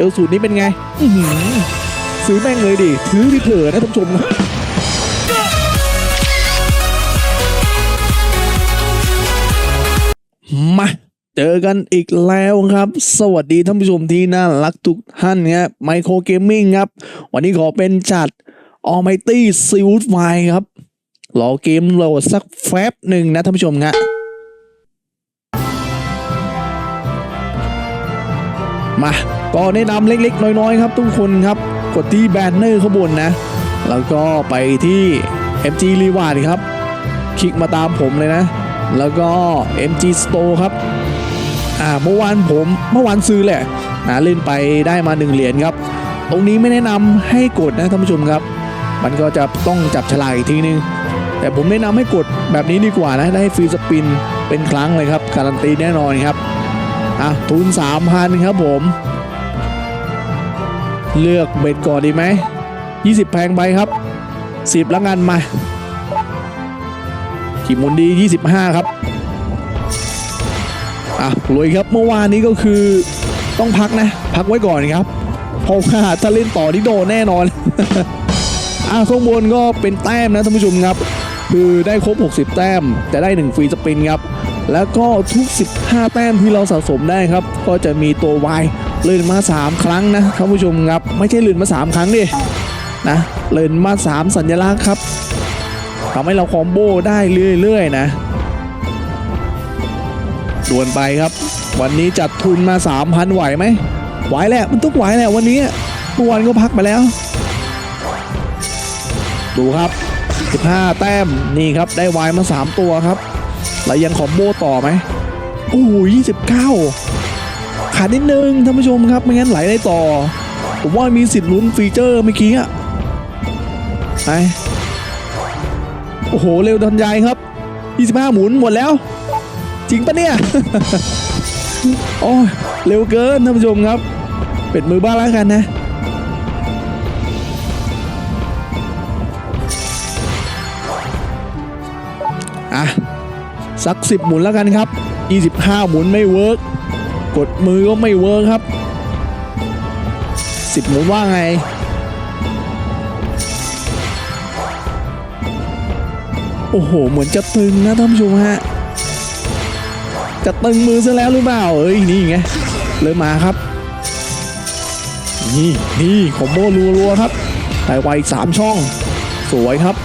เจอสูตรนี้เป็นไง อืซื้อแม่งเลยดิถือที่เถอะนะท่านผู้ชมนะมาเจอกันอีกแล้วครับ สวัสดีท่านผู้ชมที่น่ารักทุกท่านครับไมโครเกมมิ่งครับ วันนี้ขอเป็นจัด Almighty s i l v e ครับรอเกมโหลดสักแฟบหนึ่งนะท่านผู้ชมครับมา ก็แนะนำเล็ก ๆ น้อย ๆ ครับ ทุกคนครับ กดที่แบนเนอร์ข้างบนนะ แล้วก็ไปที่ MG Reward ครับ คลิกมาตามผมเลยนะ แล้วก็ MG Store ครับ อ่าเมื่อวานผมเมื่อวานซื้อแหละนะเล่นไปได้มา 1 เหรียญครับ ตรงนี้ไม่แนะนำให้กดนะท่านผู้ชมครับ มันก็จะต้องจับฉลากอีกทีนึง แต่ผมแนะนำให้กดแบบนี้ดีกว่านะ ได้ฟรีสปินเป็นครั้งเลยครับ การันตีแน่นอนครับ อะทุน3,000ครับผม เลือกเบ็ดก่อนดีไหม 20 แพงไปครับ 10แล้วกันมาขีมุนดี 25 ครับ อะรวยครับเมื่อวานนี้ก็คือต้องพักนะ พักไว้ก่อนครับ เพราะว่าถ้าเล่นต่อที่โดนแน่นอน อะข้างบนก็เป็นแต้มนะท่านผู้ชมครับ คือได้ครบ 60 แต้มจะได้ 1 ฟรีสปินครับ แล้วก็ทุก 15 แต้มที่เราสะสมได้ครับ ก็จะมีตัว Y เลื่อนมา 3 ครั้งนะท่านผู้ชมครับ ไม่ใช่เลื่อนมา 3 ครั้งดินะเลื่อนมา 3 สัญลักษณ์ครับทำให้เราคอมโบได้เรื่อยๆนะด่วนไปครับ วันนี้จัดทุนมา 3,000 ไหวไหมไหวแหละมันต้องไหวแหละวันนี้เมื่อวานก็พักไปแล้ว ดูครับ 15 แต้มนี่ครับได้วายมา 3 ตัวครับ แล้วยังคอมโบต่อไหมโอ้ย29ขาดนิดนึงท่านผู้ชมครับไม่งั้นไหลได้ต่อ ผมว่ามีสิทธิ์ลุ้นฟีเจอร์เมื่อกี้อะไปโอ้โห เร็วทันใจครับ 25 หมุนหมดแล้ว จริงปะเนี่ย โอ้ยเร็วเกินท่านผู้ชมครับ เป็ดมือบ้างแล้วกันนะ สักสิบหมุนแล้วกันครับ 25 หมุนไม่เวิร์กกดมือก็ไม่เวิร์กครับ 10 หมุนว่าไง โอ้โห เหมือนจะตึงนะท่านผู้ชมฮะ จะตึงมือซะแล้วหรือเปล่า เอ้ย นี่ไงเริ่มาครับ นี่นี่คอมโบรัวๆครับไต่ไวสามช่อง สวยครับ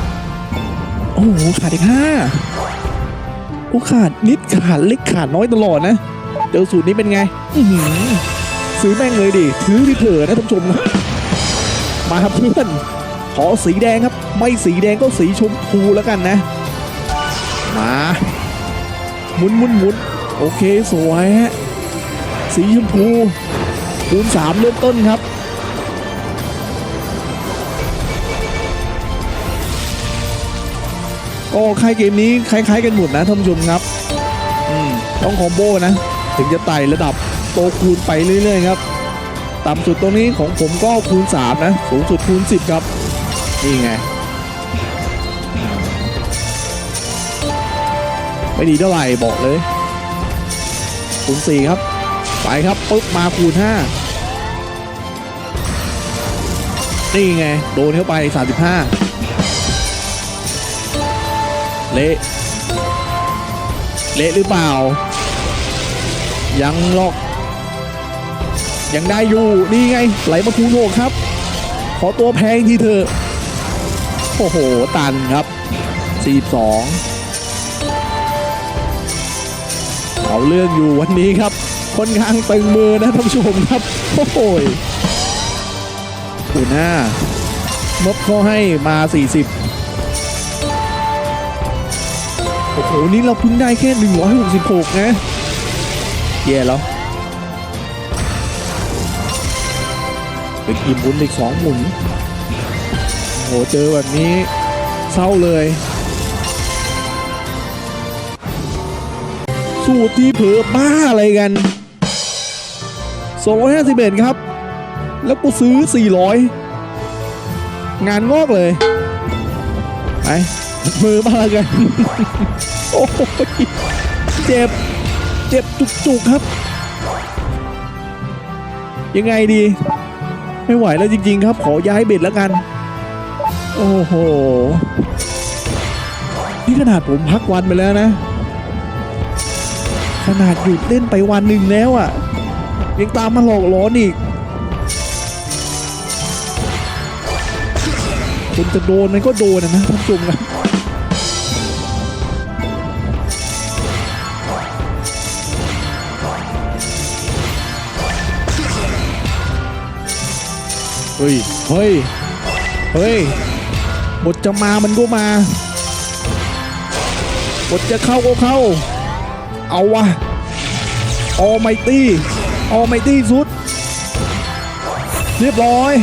โอ้โหขาดอีกห้า โอ้ขาดนิดขาดเล็กขาดน้อยตลอดนะเจอสูตรนี้เป็นไงอืซื้อแม่งเลยดิถือที่เถอะนะท่านผู้ชมนะมาครับเพื่อนขอสีแดงครับ ไม่สีแดงก็สีชมพูแล้วกันนะ มาหมุนหมุนหมุนโอเคสวยฮะสีชมพูคูณสามเริ่มต้นครับ ก็ค่ายเกมนี้คล้าย ๆ กันหมดนะท่านผู้ชมครับต้องคอมโบนะ ถึงจะไต่ระดับโตคูณไปเรื่อยๆครับ ต่ำสุดตรงนี้ของผมก็คูณ 3 นะ สูงสุดคูณ 10 ครับ นี่ไง ไม่ดีเท่าไหร่บอกเลย คูณ 4 ครับ ไปครับปุ๊บมาคูณ 5 นี่ไง โดนเข้าไป 35 เละเละหรือเปล่า ยังหรอก ยังได้อยู่นี่ไง ไหลมาคูณหกครับ ขอตัวแพงทีเถอะโอ้โห ตันครับ 42เอาเรื่องอยู่วันนี้ครับค่อนข้างตึงมือนะท่านผู้ชมครับ โอ้โหคูณห้ามดเขาให้มา 40 โอ้โห นี่เราเพิ่งได้แค่ 166 นะแย่แล้ว เป็นอีกหมุนอีกสองหมุนโอ้โห เจอแบบนี้เศร้าเลย สูตรที่เผลอบ้าอะไรกัน 251 ครับ แล้วกูซื้อ 400 งานงอกเลย ไปมือบ้าแล้วกัน โอ้ยเจ็บ เจ็บจุกๆครับ ยังไงดี ไม่ไหวแล้วจริงๆครับ ขอย้ายเบ็ดแล้วกัน โอ้โห นี่ขนาดผมพักวันไปแล้วนะ ขนาดหยุดเล่นไปวันหนึ่งแล้วอะ่ะ ยังตามมาหลอกหลอนอีก คนจะโดนมันก็โดนนะนะท่านผู้ชมครับเฮ้ย เฮ้ย เฮ้ย บทจะมามันก็มา บทจะเข้าก็เข้า เอาวะออไมตี้ออไมตี้สุด เรียบร้อย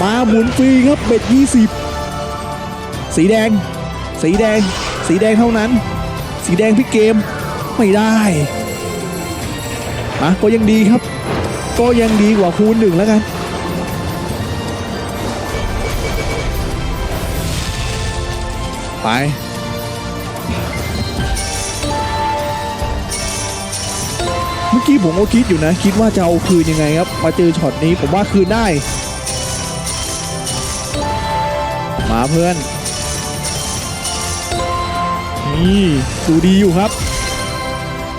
มาหมุนฟรีครับเบ็ด20 สีแดง สีแดง สีแดงเท่านั้น สีแดงพี่เกมไม่ได้อะก็ยังดีครับ ก็ยังดีกว่าคูณหนึ่งแล้วกันไปเมื่อกี้ผมก็คิดอยู่นะ คิดว่าจะเอาคืนยังไงครับ มาเจอช็อตนี้ผมว่าคืนได้ มาเพื่อน นี่ดูดีอยู่ครับ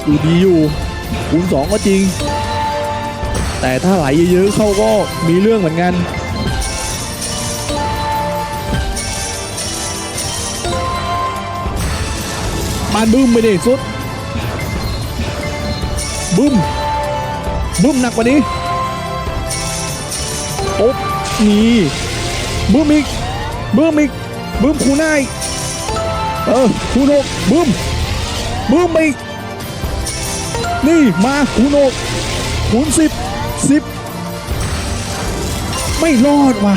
ดูดีอยู่คูณสองก็จริง แต่ถ้าไหลเยอะๆเข้าก็มีเรื่องเหมือนกันมานบึ้มไปดิสุดบึ้มบึ้มหนักกว่านี้โอ๊บนี่บึ้มอีก บึ้มอีกบึ้มคูณได้เออคูณหกบึ้มบึ้มอีกนี่มาคูณหกคูณสิบสิบไม่รอดว่ะ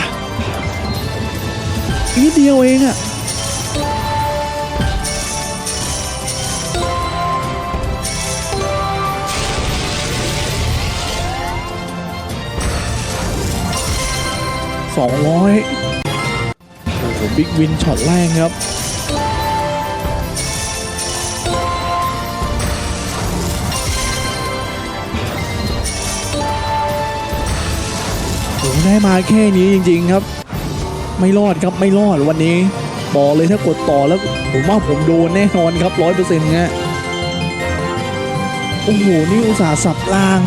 อีกนิดเดียวเองอะสองร้อย บิ๊กวินช็อตแรกครับโอได้มาแค่นี้จริง ๆครับ ไม่รอดครับไม่รอดวันนี้บอกเลยถ้ากดต่อแล้วผมว่าผมโดนแน่นอนครับร้อยเปอร์เซ็นต์ฮะโอ้โหนี่อุตส่าห์สับราง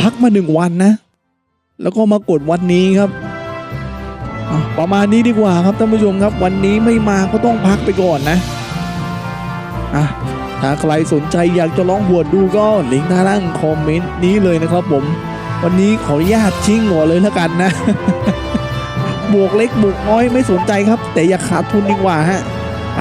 พักมาหนึ่งวันนะ แล้วก็มากดวันนี้ครับ ประมาณนี้ดีกว่าครับท่านผู้ชมครับ วันนี้ไม่มาก็ต้องพักไปก่อนนะอะถ้าใครสนใจอยากจะลองบวชดูก็ลิงก์ด้านล่างคอมเมนต์นี้เลยนะครับผม วันนี้ขออนุญาตชิ้งหัวเลยแล้วกันนะ บวกเล็กบวกน้อยไม่สนใจครับ แต่อย่าขาดทุนดีกว่าฮะไป